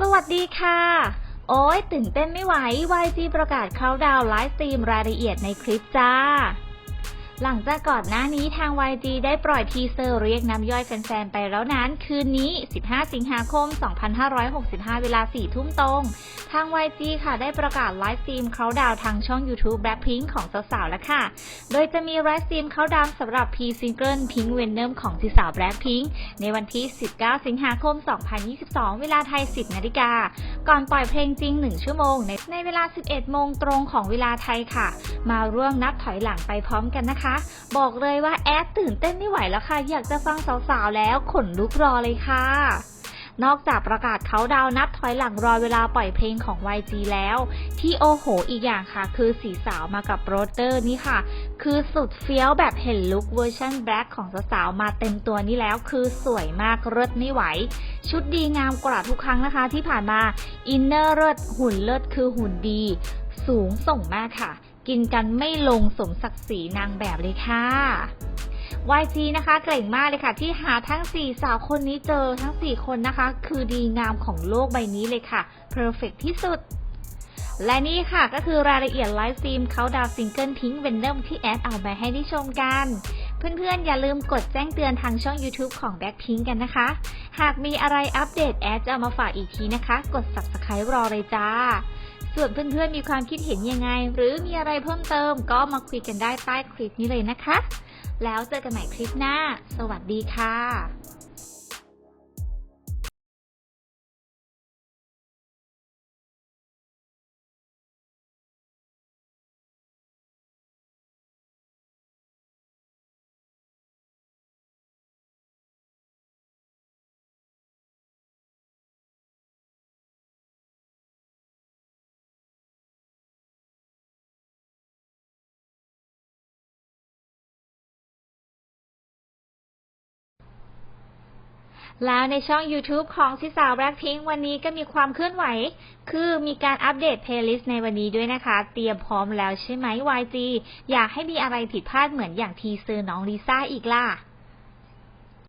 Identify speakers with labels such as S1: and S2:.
S1: สวัสดีค่ะ โอ้ยตื่นเต้นไม่ไหว YG ประกาศเขาดาวไลฟ์สตรีมรายละเอียดในคลิปจ้า หลังจากก่อนหน้านี้ทาง YG ได้ปล่อยทีเซอร์เรียกน้ำย่อยแฟนๆ ไปแล้วนั้น คืนนี้ 15 สิงหาคม 2565 เวลา 4 ทุ่มตรง ทาง YG ค่ะได้ประกาศไลฟ์สตรีมเขาดาวทางช่อง YouTube Blackpink ของสาวๆ แล้วค่ะ โดยจะมีไลฟ์สตรีมเขาดาวสำหรับ P Single Pink Venom ของสีสาว Blackpink ในวันที่ 19 สิงหาคม 2022 เวลาไทย 10 นาฬิกา ก่อนปล่อยเพลงจริง 1 ชั่วโมงในในเวลา 11 โมงตรงของเวลาไทยค่ะ มาร่วมนับถอยหลังไปพร้อมกันนะคะ บอกเลยว่าแอดตื่นเต้นไม่ไหวแล้วค่ะ อยากจะฟังสาวๆแล้วขนลุกรอเลยค่ะ นอกจากประกาศเขาดาวนับถอยหลังรอเวลาปล่อยเพลงของ YG แล้ว ที่โอโหอีกอย่างค่ะ คือสีสาวมากับโรเตอร์นี่ค่ะ คือสุดเฟี้ยวแบบเห็นลุคเวอร์ชันแบล็คของสาวๆมาเต็มตัวนี่แล้ว คือสวยมากเลิศไม่ไหว ชุดดีงามกว่าทุกครั้งนะคะ ที่ผ่านมาอินเนอร์เลิศหุ่นเลิศคือหุ่นดี สูงส่งมากค่ะ กินกันไม่ลงสมศักดิ์ศรีนางแบบเลยค่ะ YG นะคะเก่งมากเลยค่ะ ที่หาทั้ง 4 สาวคนนี้เจอทั้ง 4 คนนะคะ คือดีงามของโลกใบนี้เลยค่ะเพอร์เฟกที่สุดและนี่ค่ะก็คือรายละเอียดไลฟ์ฟิล์มเขาดาวซิงเกิลทิ้งเวนเดมที่แอดเอาไปให้ได้ชมกัน เพื่อนๆ อย่าลืมกดแจ้งเตือนทางช่อง YouTube ของ Blackpink กันนะคะ หากมีอะไรอัปเดตแอดจะเอามาฝากอีกทีนะคะ กด subscribe รอเลยจ้า ส่วนเพื่อนๆมีความคิดเห็นยังไง หรือมีอะไรเพิ่มเติมก็มาคุยกันได้ใต้คลิปนี้เลยนะคะ แล้วเจอกันใหม่คลิปหน้า สวัสดีค่ะ แล้วในช่อง YouTube ของซิสาวแบล็คพิงวันนี้ก็มีความเคลื่อนไหว คือมีการอัปเดตเพลย์ลิสต์ในวันนี้ด้วยนะคะ เตรียมพร้อมแล้วใช่ไหม YG อยากให้มีอะไรผิดพลาดเหมือนอย่างทีเซอร์น้องลิซ่าอีกล่ะ